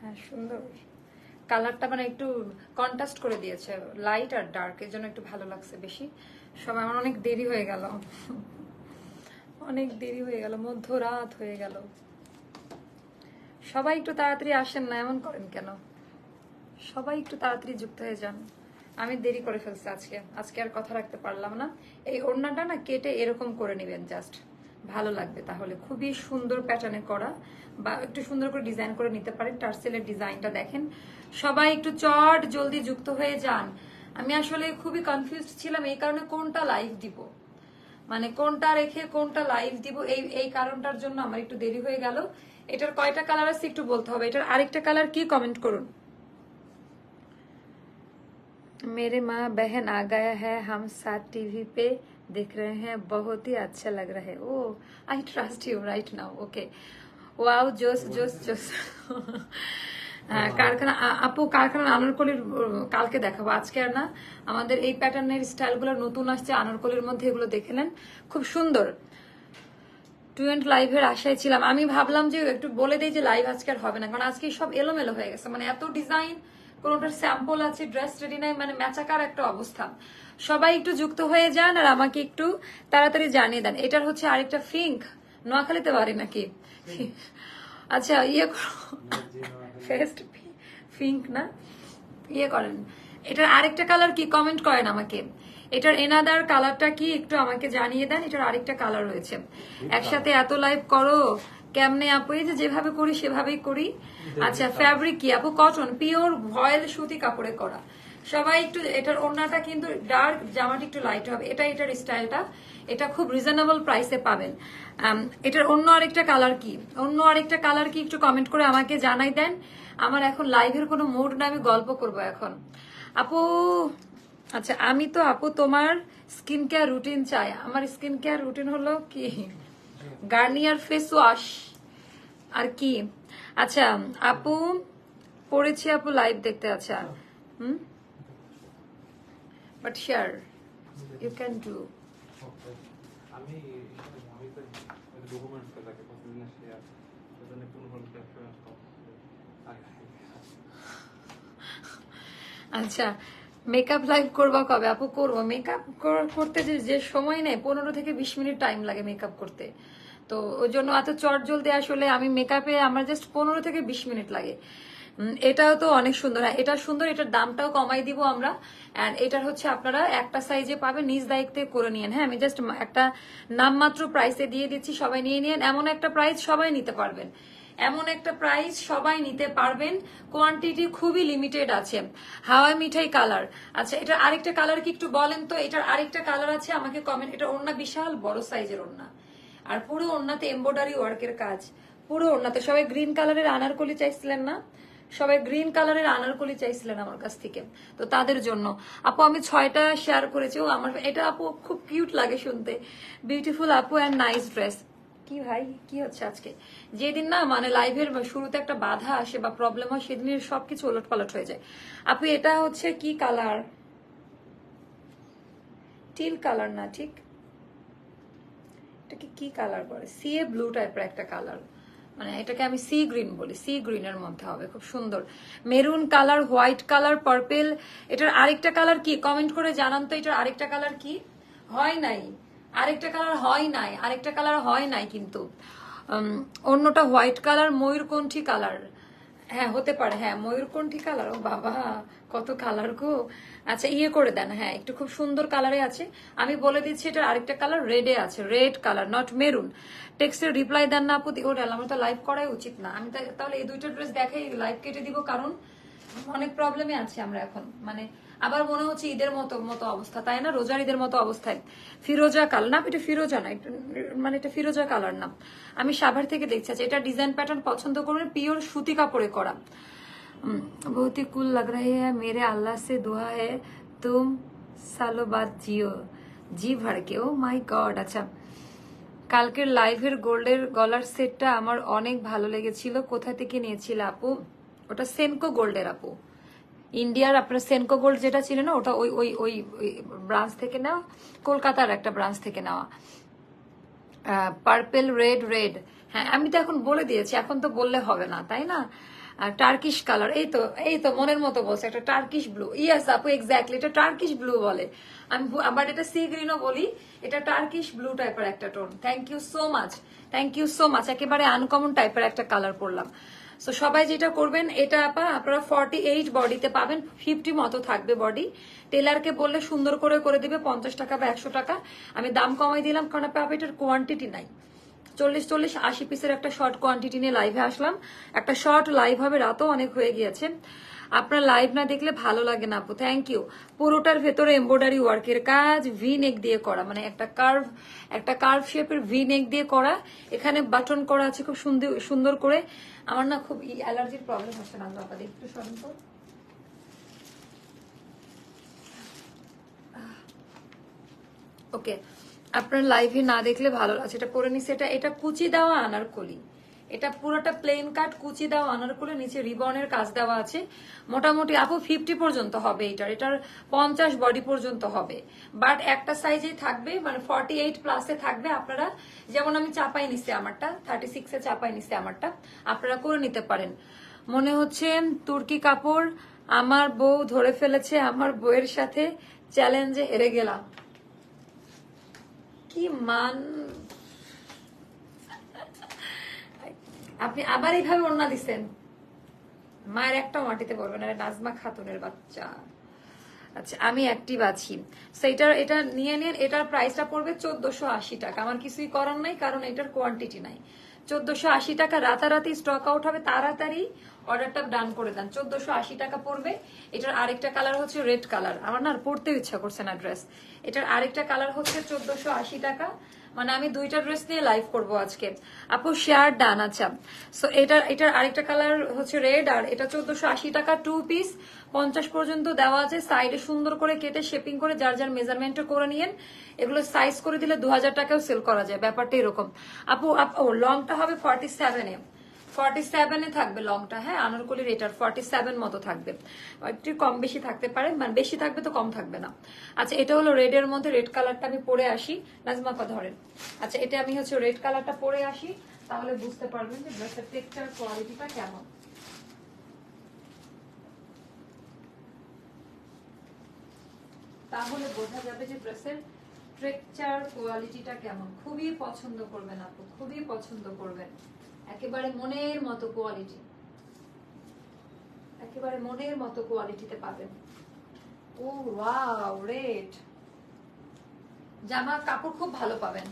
হ্যাঁ সুন্দর। কালারটা মানে একটু কন্ট্রাস্ট করে দিয়েছে লাইট আর ডার্ক এর জন্য একটু ভালো লাগছে বেশি। সবাই, আমার অনেক দেরি হয়ে গেল। অনেক দেরি হয়ে গেল, মধ্যরাত হয়ে গেল। সবাই একটু তাড়াতাড়ি আসেন না, এমন করেন কেন? সবাই একটু তাড়াতাড়ি যুক্ত হয়ে যান। আমি দেরি করে ফেলছি আজকে। আজকে আর কথা রাখতে পারলাম না। এই ওড়নাটা না কেটে এরকম করে নেবেন জাস্ট ভালো লাগবে তাহলে খুবই সুন্দর প্যাটার্নে করা বা একটু সুন্দর করে ডিজাইন করে নিতে পারেন টার্সেলের ডিজাইনটা দেখেন সবাই একটু চট জলদি যুক্ত হয়ে যান আমি আসলে খুবই কনফিউজড ছিলাম এই কারণে কোনটা লাইভ দিব মানে কোনটা রেখে কোনটা লাইভ দিব এই এই কারণটার জন্য আমার একটু দেরি হয়ে গেল এটার কয়টা কালার আছে একটু বলতে হবে এটার আরেকটা কালার কি কমেন্ট করুন मेरे माँ बहन आ गया है हम साथ टीवी पे देख रहे हैं बहुत ही अच्छा लग रहा है oh I trust you right now okay wow जोस जोस जोस হ্যাঁ, কারখানা আ- আপু কারখানা আনারকলির উম, কালকে দেখাবো আজকে আর না আমাদের এই প্যাটার্নের স্টাইলগুলো নতুন আসছে আনারকলির মধ্যে এগুলো দেখে নেন খুব সুন্দর টুয়েন্ট লাইভের আশায় ছিলাম আমি ভাবলাম যে একটু বলে দিই যে লাইভ আজকে আর হবে না কারণ আজকে সব এলোমেলো হয়ে গেছে মানে এত ডিজাইন কোনোটার স্যাম্পল আছে ড্রেস রেডি নাই মানে ম্যাচাকার একটা অবস্থা। সবাই একটু যুক্ত হয়ে যান আর আমাকে একটু তাড়াতাড়ি জানিয়ে দেন। এটার হচ্ছে আরেকটা ফিঙ্ক। নোয়াখালীতে পারি নাকি? আচ্ছা ইয়ে ফেস্ট ফিঙ্ক না? ইয়ে করেন। এটার আরেকটা কালার কি? কমেন্ট করেন আমাকে। এটার এনাদার কালারটা কি? একটু আমাকে জানিয়ে দেন। এটার আরেকটা কালার রয়েছে। একসাথে এত লাইভ করো। কেমনে আপু? এই যে যেভাবে করি সেভাবেই করি। আচ্ছা ফ্যাব্রিক কি? আপু কটন পিওর ভয়েল সুতি কাপড়ে করা। সবাই একটু এটার ওড়নাটা কিন্তু ডার্ক জামাটা একটু লাইট হবে। এটা এটার স্টাইলটা এটা খুব রিজনেবল প্রাইসে পাবেন। এটার অন্য আরেকটা কালার কি? অন্য আরেকটা কালার কি একটু কমেন্ট করে আমাকে জানাই দেন। আমার এখন লাইভের কোনো মুড না আমি গল্প করব এখন। আপু আচ্ছা আমি তো আপু তোমার স্কিন কেয়ার রুটিন চাই। আমার স্কিন কেয়ার রুটিন হলো কি? Garnier face wash. আর কি? আচ্ছা আপু পড়েছি আপু লাইভ দেখতে আচ্ছা। হুম? But share you can do আমি আচ্ছা মেকআপ লাইভ করবা কবে? আপু, করব। মেকআপ করতে যে যে সময় নেই, পনেরো থেকে বিশ মিনিট টাইম লাগে মেকআপ করতে। তো ওই জন্য এত চট জলদি আসলে আমি মেকআপে আমার জাস্ট পনেরো থেকে বিশ মিনিট লাগে। এটাও তো অনেক সুন্দর। হ্যাঁ এটা সুন্দর, এটার দামটাও কমাই দিব আমরা। অ্যান্ড এটার হচ্ছে আপনারা একটা সাইজে পাবেন, নিজ দায়িত্বে করে নিয়েন। হ্যাঁ আমি জাস্ট একটা নামমাত্র প্রাইসে দিয়ে দিচ্ছি, সবাই নিয়ে নিয়েন। এমন একটা প্রাইস সবাই নিতে পারবেন। এমন একটা প্রাইস সবাই নিতে পারবেন। কোয়ান্টিটি খুবই লিমিটেড আছে। হাওয়াই মিঠাই কালার আচ্ছা এটা আরেকটা কালার কি একটু বলেন তো? এটার আরেকটা কালার আছে, আমাকে কমেন্ট এটা ওড়না বিশাল, বড় সাইজের ওড়না। আর পুরো ওড়নাতে এমব্রয়ডারি ওয়ার্কের কাজ। পুরো ওড়নাতে। সবাই গ্রিন কালারের আনারকলি চাইছিলেন না? সবাই গ্রিন কালারের আনারকলি চাইছিলেন আমার কাছ থেকে। তো তাদের জন্য। আপু, আমি ছয়টা শেয়ার করেছি। ও আমার এটা আপু খুব কিউট লাগে শুনতে। বিউটিফুল আপু অ্যান্ড নাইস ড্রেস কি ভাই? কি হচ্ছে আজকে? যেদিন না মানে লাইভের শুরুতে একটা বাধা আসে বা প্রবলেম হয়, সেদিনের সবকিছু ওলট পালট হয়ে যায়। আপু, এটা হচ্ছে কি কালার টিল কালার না, ঠিক? এটাকে কি কালার বলে? সি এ ব্লু টাইপের একটা কালার মানে এটাকে আমি সি গ্রিন বলি। সি গ্রিনের মধ্যে হবে, খুব সুন্দর। Maroon colour white colour purple এটার আরেকটা কালার কি? কমেন্ট করে জানান তো, এটার আরেকটা কালার কি? হয় নাই। আরেকটা কালার হয় নাই, আরেকটা কালার হয় নাই কিন্তু। অন্যটা হোয়াইট কালার, ময়ূরকণ্ঠী কালার। হ্যাঁ হতে পারে হ্যাঁ ময়ূরকণ্ঠী কালার, ও বাবা, কত কালার গো। আচ্ছা ইয়ে করে দেন হ্যাঁ একটু খুব সুন্দর কালারে আছে। আমি বলে দিচ্ছি, এটার আরেকটা কালার রেডে আছে, রেড কালার, নট মেরুন। টেক্সটের রিপ্লাই দেন না আপু ওটা আমার তো লাইভ করাই উচিত না। আমি তাহলে এই দুইটা ড্রেস দেখাই, লাইভ কেটে দিব, কারণ অনেক প্রবলেমে আছে আমরা এখন। মানে আবার মনে হচ্ছে ঈদের মতো মতো অবস্থা তাই না রোজার ঈদের মতো অবস্থায় ফিরোজা কালার না এটা ফিরোজা না এটা মানে এটা ফিরোজা কালার না আমি সাভার থেকে দেখছি আচ্ছা এটা ডিজাইন প্যাটার্ন পছন্দ করবেন পিওর সুতি কাপড়ে করা हम्म, बहुत ही कूल लग रहे हैं मेरे अल्लाह से दुआ है तुम सालों बाद जियो জি ভড়কে ও মাই গড আচ্ছা কালকের লাইভের গোল্ডের গলার সেটটা আমার অনেক ভালো লেগেছিল কোথা থেকে নিয়েছিল আপু ওটা সেনকো গোল্ডের আপু ইন্ডিয়ার আপনার সেনকো গোল্ড যেটা ছিল না, ওটা ওই ওই ওই ব্রাঞ্চ থেকে নেওয়া, কলকাতার একটা ব্রাঞ্চ থেকে নেওয়া। পার্পেল রেড রেড হ্যাঁ আমি তো এখন বলে দিয়েছি, এখন তো বললে হবে না, তাই না? টার্কিশ কালার এই তো এই তো মনের মতো বলছে, একটা টার্কিশ ব্লু ইয়াস আপু এক্স্যাক্টলি এটা টার্কিশ ব্লু বলে। আমি আবার এটা সি গ্রিনও বলি, এটা টার্কিশ ব্লু টাইপের একটা tone thank you so much thank you so much একেবারে আনকমন টাইপের একটা কালার পরলাম। সো সবাই যেটা করবেন, এটা আপা, আপনারা ফর্টি এইট বডিতে পাবেন ফিফটি মতো থাকবে বডি টেলারকে বললে সুন্দর করে করে দিবে, পঞ্চাশ টাকা বা একশো টাকা। আমি দাম কমাই দিলাম, কারণ আপা এটার কোয়ান্টিটি নাই। চল্লিশ চল্লিশ আশি পিসের একটা শর্ট কোয়ান্টিটি নিয়ে লাইভে আসলাম। একটা শর্ট লাইভ হবে, রাতও অনেক হয়ে গিয়েছে। আপনার লাইভ না দেখলে ভালো লাগে না আপু থ্যাংক ইউ পুরোটার ভেতরে এমব্রয়ডারি ওয়ার্কের কাজ ভি নেক দিয়ে করা মানে একটা কার্ভ একটা কার্ভ শেপের ভি নেক দিয়ে করা। এখানে বাটন করা আছে খুব সুন্দর সুন্দর করে। আমার না খুব অ্যালার্জির প্রবলেম হচ্ছে না বাবা একটু তো। ওকে। আপনার লাইভে না দেখলে ভালো লাগছে। এটা পরে নিচ্ছে এটা এটা কুচি দেওয়া আনারকলি এটা পুরোটা প্লেন কাট কুচি দেওয়া আনারকলি নিচে রিবনের কাজ দেওয়া আছে। মোটামুটি আপু ফিফটি পর্যন্ত হবে এটার। এটার পঞ্চাশ বডি পর্যন্ত হবে। বাট একটা সাইজেই থাকবে মানে ফর্টি এইট প্লাসে থাকবে আপনারা। যেমন আমি চাপাই নিচ্ছি আমারটা থার্টি সিক্সে চাপাই নিচ্ছি আমারটা। আপনারা করে নিতে পারেন। মনে হচ্ছে তুর্কি কাপড় আমার বউ ধরে ফেলেছে, আমার বউয়ের সাথে চ্যালেঞ্জে হেরে গেলাম। কি মান? আপনি আবার এইভাবে ওড়না দিছেন। মায়ের একটা মাটিতে পড়বে আরে নাজমা খাতুনের বাচ্চা। আচ্ছা আমি অ্যাক্টিভ আছি। সো এটা নিয়ে নিন, এটার প্রাইসটা পড়বে চোদ্দশো আশি টাকা। আমার কিছুই করার নাই, কারণ এটার কোয়ান্টিটি নাই। চোদ্দশো আশি টাকা রাতারাতি স্টক আউট হবে, তাড়াতাড়ি অর্ডারটা ডান করে দেন। চোদ্দশো আশি টাকা পড়বে। এটার আরেকটা কালার হচ্ছে রেড কালার আমার না পড়তে ইচ্ছা করছে না ড্রেস এটার আরেকটা কালার হচ্ছে চোদ্দশো আশি টাকা। মানে আমি দুইটা ড্রেস নিয়ে লাইভ করব আজকে। আপু শেয়ার ডান আচ্ছা। সো এটা, এটার আরেকটা কালার হচ্ছে রেড আর এটা চোদ্দশো আশি টাকা টু পিস পঞ্চাশ পর্যন্ত দেওয়া আছে। সাইডে সুন্দর করে কেটে শেপিং করে যার যার মেজারমেন্টও করে নিয়েন। এগুলো সাইজ করে দিলে দু হাজার টাকাও সেল করা যায়। ব্যাপারটা এরকম। আপু ও লংটা হবে ফর্টি সেভেনে ফর্টি সেভেনে থাকবে লংটা হ্যাঁ? আনারকলির এটার ফর্টি সেভেন মতো থাকবে। একটু কম বেশি থাকতে পারে মানে বেশি থাকবে তো কম থাকবে না। আচ্ছা এটা হলো রেড এর মধ্যে রেড কালারটা আমি পরে আসি। নাজমা কথা ধরেন। আচ্ছা এটা আমি হচ্ছে রেড কালারটা পরে আসি, তাহলে বুঝতে পারবেন যে ড্রেসের টেক্সচার কোয়ালিটিটা কেমন। তাহলে বোঝা যাবে যে ড্রেসের টেক্সচার কোয়ালিটিটা কেমন। খুবই পছন্দ করবেন আপু, খুবই পছন্দ করবেন। একেবারে মনের মতো কোয়ালিটি একেবারে মনের মতো কোয়ালিটিতে পাবেন। ও ওয়াও রেড জামা কাপড় খুব ভালো পাবেন।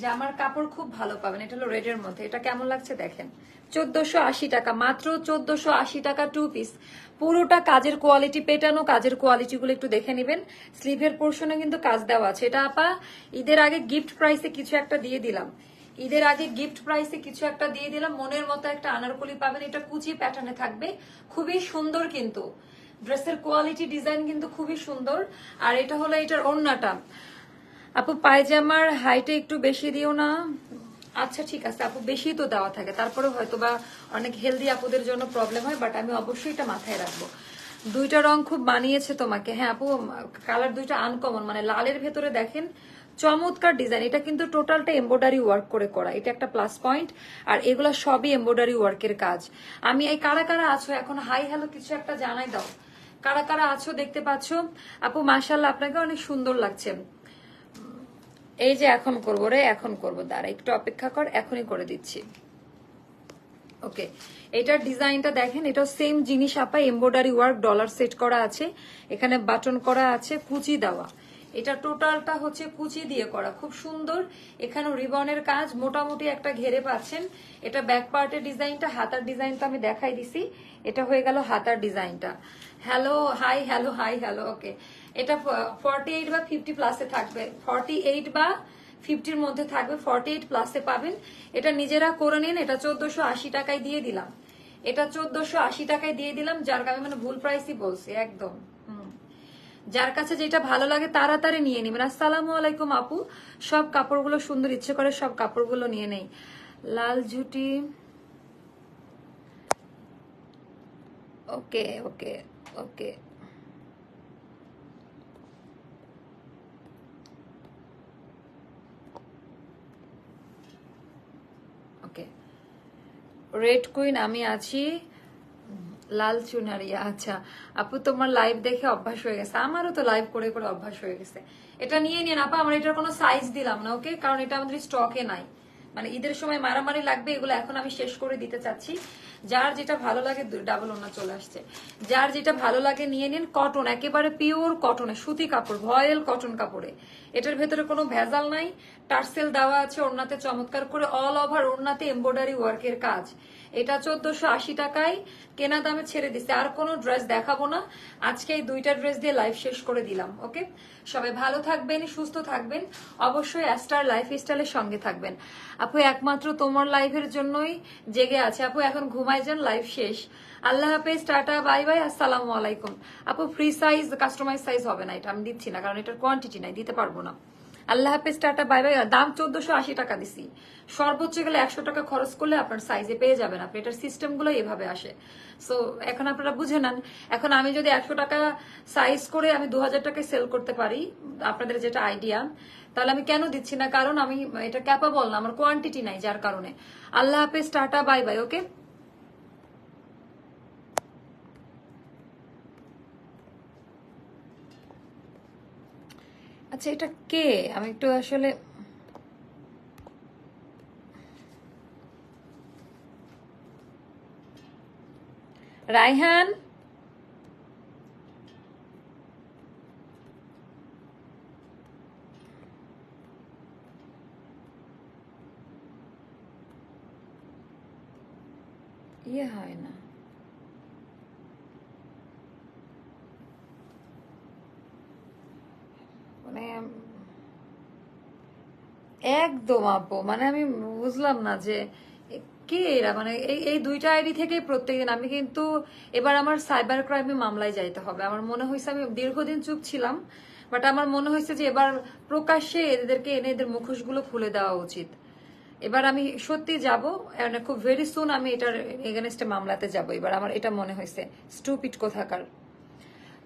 জামার কাপড় খুব ভালো পাবেন। এটা হলো রেডের মধ্যে। এটা কেমন লাগছে দেখেন। চোদ্দশো আশি টাকা, মাত্র চোদ্দশো আশি টাকা টু পিস পুরোটা কাজের কোয়ালিটি পেটানো কাজের কোয়ালিটি গুলো একটু দেখে নেবেন। স্লিভের পোর্শনে কিন্তু কাজ দেওয়া আছে। এটা আপা, ঈদের আগে গিফট প্রাইসে কিছু একটা দিয়ে দিলাম। ঈদের আগে গিফট প্রাইসে কিছু একটা দিয়ে দিলাম, মনের মতো একটা আনারকলি পাবেন, এটা কুচি প্যাটার্নে থাকবে। খুবই সুন্দর কিন্তু। ড্রেসের কোয়ালিটি ডিজাইন কিন্তু খুবই সুন্দর। আর এটা হলো এটার ওড়নাটা। আপু, পায়জামার হাইটে একটু বেশি দিও না। আচ্ছা ঠিক আছে, আপু, বেশি তো দেওয়া থাকে। তারপরে হয়তো বা অনেক হেলদি আপুদের জন্য প্রবলেম হয় বাট আমি অবশ্যই এটা মাথায় রাখব। দুইটা রং খুব মানিয়েছে তোমাকে। হ্যাঁ আপু কালার দুইটা আনকমন মানে লালের ভেতরে দেখেন চমৎকার ডিজাইন এটা কিন্তু টোটালটা এমব্রয়ডারি ওয়ার্ক করে করা। এটা একটা প্লাস পয়েন্ট আর এগুলো সবই এমব্রয়ডারি ওয়ার্কের কাজ। আমি এই কারা কারা আছো, এখন হাই হ্যালো কিছু একটা জানাই দাও। কারা কারা আছো দেখতে পাচ্ছ? আপু মাশাল্লাহ আপনাকে অনেক সুন্দর লাগছে। এই যে এখন করব রে, এখন করব। দাঁড়া, একটু অপেক্ষা কর, এখনই করে দিচ্ছি। ওকে, এটার ডিজাইনটা দেখেন এটা সেম জিনিস, আপা এমব্রয়ডারি ওয়ার্ক ডলার সেট করা আছে। এখানে বাটন করা আছে, কুচি দেওয়া। এটা টোটালটা হচ্ছে কুচি দিয়ে করা, খুব সুন্দর। এখানে রিবনের কাজ, মোটামুটি একটা ঘেরে পাচ্ছেন। এটা ব্যাক পার্টের ডিজাইনটা, হাতার ডিজাইনটা আমি দেখাই দিছি। এটা হয়ে গেল হাতার ডিজাইনটা। Hello hi hello hi hello okay এটা ফর্টি এইট বা ফিফটি প্লাসে থাকবে। ফর্টি এইট বা ফিফটির মধ্যে থাকবে ফর্টি এইট প্লাসে পাবেন। এটা নিজেরা করে নিন, এটা চোদ্দশো আশি টাকায় দিয়ে দিলাম। এটা চোদ্দশো আশি টাকায় দিয়ে দিলাম, যার কারণে মানে ভুল প্রাইসই বলছি, একদম। যার কাছে যেটা ভালো লাগে তাড়াতাড়ি নিয়ে নিবেন। আসসালামু আলাইকুম আপু। সব কাপড়গুলো সুন্দর, ইচ্ছে করে সব কাপড়গুলো নিয়ে নেই। লাল ঝুটি। ওকে ওকে ওকে। রেড কুইন আমি আছি। লাল চুনারিয়া আচ্ছা। আপু, তোমার লাইভ দেখে অভ্যাস হয়ে গেছে। আমারও তো লাইভ করে করে অভ্যাস হয়ে গেছে। এটা নিয়ে নিন, আপা, আমরা এটার কোনো সাইজ দিলাম না ওকে কারণ এটা আমাদের স্টকে নাই। মানে ঈদের সময় মারামারি লাগবে, এগুলো এখন আমি শেষ করে দিতে চাচ্ছি। যার যেটা ভালো লাগে ডাবল ওনা চলে আসছে। যার যেটা ভালো লাগে, নিয়ে নিন কটন একেবারে পিওর কটনে সুতি কাপড় ভয়েল কটন কাপড়ে। এটার ভেতরে কোনো ভেজাল নাই। টার্সেল দেওয়া আছে ওড়নাতে, চমৎকার করে অল ওভার ওড়নাতে এমব্রয়ডারি ওয়ার্কের কাজ। এটা চোদ্দশো আশি টাকায় কেনা দামে ছেড়ে দিচ্ছে আর কোনো ড্রেস দেখাবো না। আজকে এই দুইটা ড্রেস দিয়ে লাইভ শেষ করে দিলাম ওকে সবাই ভালো থাকবেন, সুস্থ থাকবেন। অবশ্যই অ্যাস্টার লাইফ স্টাইলের সঙ্গে থাকবেন। আপু, একমাত্র তোমার লাইফের জন্যই জেগে আছে। আপু, এখন ঘুমাই যান লাইভ শেষ। আল্লাহ হাফেজ, টাটা বাই বাই আসসালামু আলাইকুম। আপু ফ্রি সাইজ কাস্টমাইজ সাইজ হবে না এটা। আমি দিচ্ছি না, কারণ এটার কোয়ান্টিটি নাই, দিতে পারব না। আল্লাহ হাফেজ, টাটা, বাই বাই। দাম চোদ্দশো আশি টাকা দিছি। সর্বোচ্চ গেলে একশো টাকা খরচ করলে আপনার সাইজে পেয়ে যাবেন আপনি। এটার সিস্টেমগুলো এভাবে আসে। সো এখন আপনারা বুঝে নেন। এখন আমি যদি একশো টাকা সাইজ করে আমি দু হাজার টাকায় সেল করতে পারি, আপনাদের যেটা আইডিয়া তাহলে আমি কেন দিচ্ছি না? কারণ আমি এটা ক্যাপাবল না, আমার কোয়ান্টিটি নাই যার কারণে। আল্লাহ হাফেজ, টাটা, বাই বাই ওকে আচ্ছা এটা কে? আমি একটু আসলে রায়হান? ইয়ে হয় না মানে একদম আপু মানে আমি বুঝলাম না যে কে এরা? মানে এই দুইটা আইডি থেকেই প্রত্যেকদিন আমি কিন্তু এবার আমার সাইবার ক্রাইমে মামলায় যাইতে হবে। আমার মনে হয়েছে আমি দীর্ঘদিন চুপ ছিলাম, বাট আমার মনে হয়েছে যে এবার প্রকাশ্যে এদেরকে এনে এদের মুখোশগুলো খুলে দেওয়া উচিত। এবার আমি সত্যি যাব মানে খুব ভেরি সুন আমি এটার এগেনস্টে মামলাতে যাব। এবার আমার এটা মনে হয়েছে স্টুপিট কোথাকার।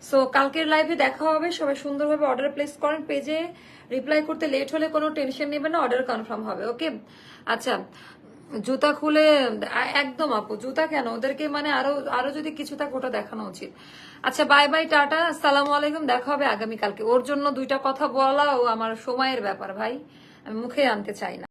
সো কালকের লাইভে দেখা হবে, সবাই সুন্দরভাবে অর্ডার প্লেস করেন পেজে রিপ্লাই করতে লেট হলে কোনো টেনশন নেবেন না অর্ডার কনফার্ম হবে ওকে আচ্ছা জুতা খুলে, একদম আপু, জুতা কেন? ওদেরকে মানে আরও আরও যদি কিছু থাকে ওটা দেখানো উচিত। আচ্ছা বাই বাই টাটা, আসসালামু আলাইকুম, দেখা হবে আগামীকালকে। ওর জন্য দুইটা কথা বলা ও আমার সময়ের ব্যাপার, ভাই। আমি মুখে আনতে চাই না।